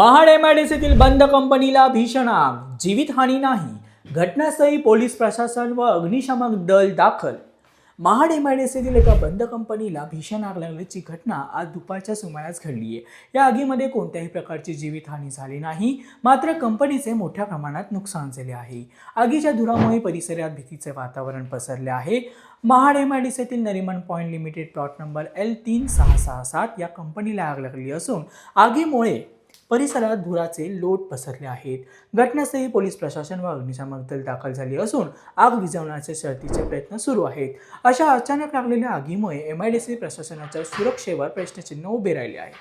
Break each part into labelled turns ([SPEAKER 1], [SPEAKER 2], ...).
[SPEAKER 1] महाड एमआयडीसीतील बंद कंपनीला भीषण आग जीवितहानी नाही. घटनास्थळी पोलीस प्रशासन व अग्निशमक दल दाखल. महाड एमआयडीसीतील एका बंद कंपनीला भीषण आग लागल्याची घटना आज दुपारच्या सुमारास घडली आहे या आगीमध्ये कोणत्याही प्रकारची जीवितहानी झाली नाही. मात्र कंपनीचे मोठ्या प्रमाणात नुकसान झाले आहे. आगीच्या धुरामुळे परिसरात भीतीचे वातावरण पसरले आहे. Mahad एमआयडीसीतील Nariman point limited plot number L तीन सहा सहा सात या कंपनीला आग लागली असून आगीमुळे परिसरात धुराचे लोट पसरले आहेत. घटनास्थळी पोलीस प्रशासन व अग्निशामक दल दाखल झाली असून आग विझवण्याचे शर्तीचे प्रयत्न सुरू आहेत. अशा अचानक लागलेल्या आगीमुळे एम आय डी सी प्रशासनाच्या सुरक्षेवर प्रश्नचिन्ह उभे राहिले आहे.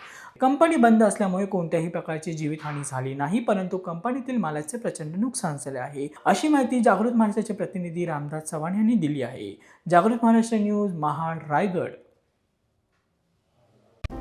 [SPEAKER 1] कंपनी बंद असल्यामुळे कोणत्याही प्रकारची जीवितहानी झाली नाही परंतु कंपनीतील मालाचे प्रचंड नुकसान झाले आहे. अशी माहिती जागृत महाराष्ट्राचे प्रतिनिधी रामदास चव्हाण यांनी दिली आहे. जागृत महाराष्ट्र न्यूज महाड रायगड.